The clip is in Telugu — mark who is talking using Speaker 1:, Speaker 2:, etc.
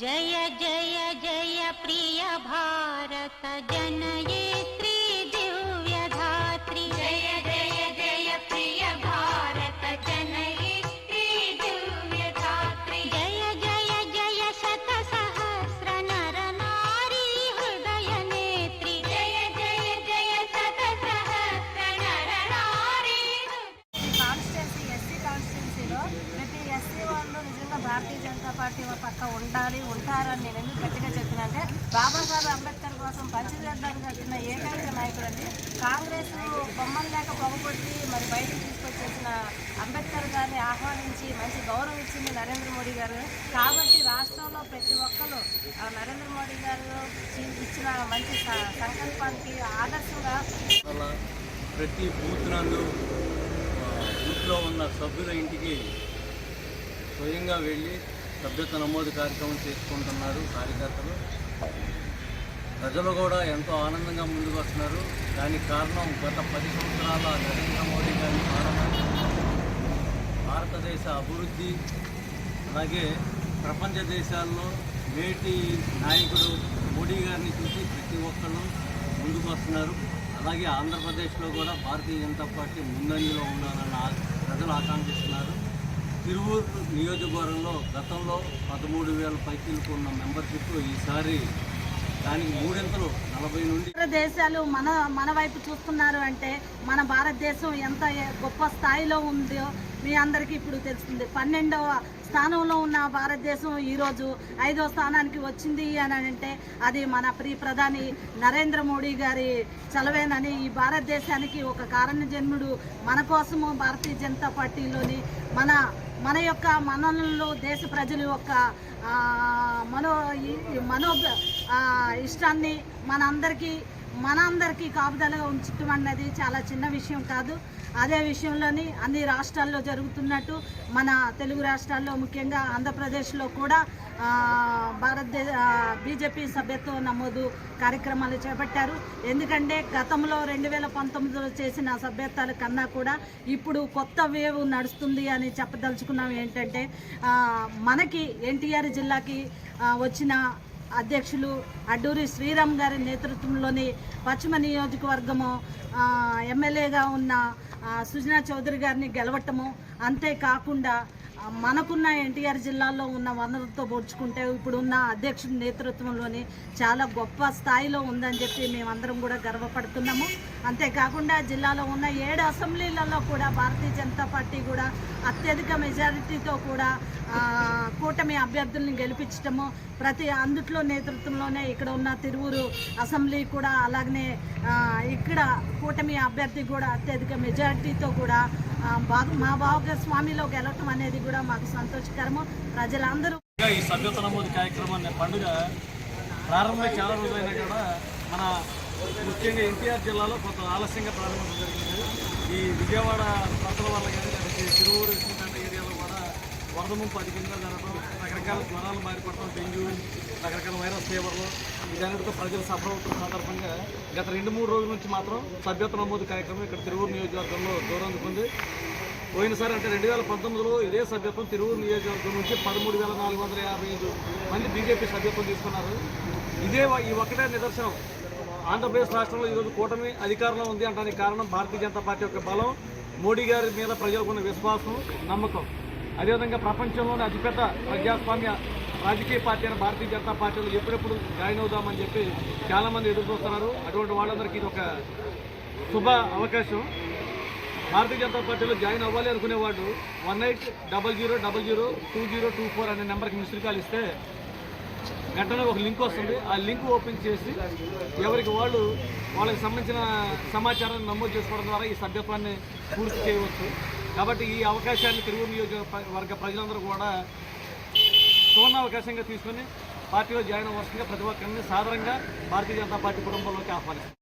Speaker 1: जय जय जय प्रिय भारत जनयित्री
Speaker 2: జనతా పార్టీ పక్క ఉండాలి ఉంటారని నేను ఎందుకు గట్టిగా చెప్పినంటే బాబాసాహెబ్ అంబేద్కర్ కోసం పంచదర్దాలు కట్టిన ఏకైక నాయకుడు అండి. కాంగ్రెస్ బొమ్మలు లేక పొగపొట్టి మరి బయటకు తీసుకొచ్చేసిన అంబేద్కర్ గారిని ఆహ్వానించి మంచి గౌరవం ఇచ్చింది నరేంద్ర మోడీ గారు. కాబట్టి రాష్ట్రంలో ప్రతి ఒక్కరు ఆ నరేంద్ర మోడీ గారు ఇచ్చిన మంచి సంకల్పానికి ఆదర్శంగా
Speaker 3: ప్రతి బూత్ నందు బూత్లో ఉన్న సభ్యుల ఇంటికి స్వయంగా వెళ్ళి సభ్యత్వ నమోదు కార్యక్రమం చేసుకుంటున్నారు కార్యకర్తలు. ప్రజలు కూడా ఎంతో ఆనందంగా ముందుకు వస్తున్నారు. దానికి కారణం గత పది సంవత్సరాల నరేంద్ర మోడీ గారి భారతదేశ అభివృద్ధి అలాగే ప్రపంచ దేశాల్లో నేటి నాయకుడు మోడీ గారిని చూసి ప్రతి ఒక్కళ్ళు ముందుకు వస్తున్నారు. అలాగే ఆంధ్రప్రదేశ్లో కూడా భారతీయ జనతా పార్టీ ముందంజలో ఉండాలని ప్రజలు ఆకాంక్షిస్తున్నారు. తిరువూరు నియోజకవర్గంలో గతంలో పదమూడు వేల పైకీలకు ఉన్న మెంబర్షిప్ ఈసారి దానికి మూడింతలు? నలభై నుండి
Speaker 2: ఇతర దేశాలు మన మన వైపు చూస్తున్నారు అంటే మన భారతదేశం ఎంత గొప్ప స్థాయిలో ఉందో మీ అందరికీ ఇప్పుడు తెలుస్తుంది. పన్నెండవ స్థానంలో ఉన్న భారతదేశం ఈరోజు ఐదవ స్థానానికి వచ్చింది అని అంటే అది మన ప్రియ ప్రధాని నరేంద్ర మోడీ గారి చలవేనని ఈ భారతదేశానికి ఒక కారణ జన్ముడు మన కోసము భారతీయ జనతా పార్టీలోని మన మన యొక్క మనలో దేశ ప్రజల యొక్క మనో ఈ- మనో ఇష్టాన్ని మనందరికీ మనందరికీ కాపుదలగా ఉంచటం అన్నది చాలా చిన్న విషయం కాదు. అదే విషయంలోని అన్ని రాష్ట్రాల్లో జరుగుతున్నట్టు మన తెలుగు రాష్ట్రాల్లో ముఖ్యంగా ఆంధ్రప్రదేశ్లో కూడా భారతదేశ బీజేపీ సభ్యత్వ నమోదు కార్యక్రమాలు చేపట్టారు. ఎందుకంటే గతంలో రెండు వేల పంతొమ్మిదిలో చేసిన సభ్యత్వాల కన్నా కూడా ఇప్పుడు కొత్త వేవ్ నడుస్తుంది అని చెప్పదలుచుకున్నాం ఏంటంటే మనకి ఎన్టీఆర్ జిల్లాకి వచ్చిన అధ్యక్షులు అడ్డూరి శ్రీరామ్ గారి నేతృత్వంలోని పశ్చిమ నియోజకవర్గము ఎమ్మెల్యేగా ఉన్న సుజనా చౌదరి గారిని గెలవటము అంతేకాకుండా మనకున్న ఎన్టీఆర్ జిల్లాలో ఉన్న వనరులతో పోల్చుకుంటే ఇప్పుడున్న అధ్యక్షుడి నేతృత్వంలోని చాలా గొప్ప స్థాయిలో ఉందని చెప్పి మేమందరం కూడా గర్వపడుతున్నాము. అంతేకాకుండా జిల్లాలో ఉన్న ఏడు అసెంబ్లీలలో కూడా భారతీయ జనతా పార్టీ కూడా అత్యధిక మెజారిటీతో కూడా కూటమి అభ్యర్థుల్ని గెలిపించటము ప్రతి అందుట్లో నేతృత్వంలోనే ఇక్కడ ఉన్న తిరువురు అసెంబ్లీ కూడా అలాగనే ఇక్కడ కూటమి అభ్యర్థి కూడా అత్యధిక మెజారిటీతో కూడా బాగు మా మా భాగస్వామిలో గెలవటం అనేది కూడా మాకు సంతోషకరము. ప్రజలందరూ
Speaker 3: ఈ సభ్యత నమోదు కార్యక్రమాన్ని పండుగ ప్రారంభమై చాలా రోజులైనా కూడా మన ముఖ్యంగా ఎన్టీఆర్ జిల్లాలో కొంత ఆలస్యంగా ప్రారంభించడం జరిగింది. ఈ విజయవాడ ప్రాంతాల వల్ల కానీ లేకపోతే తిరువూరు విష్ణుపేట ఏరియాలో కూడా వరద పది కింద జరగడం రకరకాల జ్వరాలు మారిపడటం డెంగ్యూ రకరకాల వైరస్ ఫీవర్లు ఇదన్నిటితో ప్రజలు సఫర్ అవుతున్న సందర్భంగా గత రెండు మూడు రోజుల నుంచి మాత్రం సభ్యత నమోదు కార్యక్రమం ఇక్కడ తిరువూరు నియోజకవర్గంలో దూరందుకుంది పోయినసారి అంటే రెండు వేల పంతొమ్మిదిలో ఇదే సభ్యత్వం తిరువురు నియోజకవర్గం నుంచి పదమూడు వేల నాలుగు వందల యాభై ఐదు మంది బీజేపీ సభ్యత్వం తీసుకున్నారు. ఇదే ఈ ఒకటే నిదర్శనం. ఆంధ్రప్రదేశ్ రాష్ట్రంలో ఈరోజు కూటమి అధికారంలో ఉంది అంటానికి కారణం భారతీయ జనతా పార్టీ యొక్క బలం మోడీ గారి మీద ప్రజలకున్న విశ్వాసం నమ్మకం. అదేవిధంగా ప్రపంచంలోనే అతిపెద్ద ప్రజాస్వామ్య రాజకీయ పార్టీ అయిన భారతీయ జనతా పార్టీలో ఎప్పుడెప్పుడు జాయిన్ అవుదామని చెప్పి చాలామంది ఎదురు చూస్తున్నారు. అటువంటి వాళ్ళందరికీ ఇది ఒక శుభ అవకాశం. భారతీయ జనతా పార్టీలో జాయిన్ అవ్వాలి అనుకునేవాడు one eight double zero double zero two zero two four అనే నెంబర్కి మిస్డ్ కాల్ ఇస్తే వెంటనే ఒక లింక్ వస్తుంది. ఆ లింక్ ఓపెన్ చేసి ఎవరికి వాళ్ళు వాళ్ళకి సంబంధించిన సమాచారాన్ని నమోదు చేసుకోవడం ద్వారా ఈ సభ్యత్వాన్ని పూర్తి చేయవచ్చు. కాబట్టి ఈ అవకాశాన్ని తిరుగు నియోజకవర్గ ప్రజలందరూ కూడా సువర్ణ అవకాశంగా తీసుకొని పార్టీలో జాయిన్ అవ్వాల్సిందిగా ప్రతి ఒక్కరిని సాధారణంగా భారతీయ జనతా పార్టీ కుటుంబంలోకి ఆహ్వానిస్తారు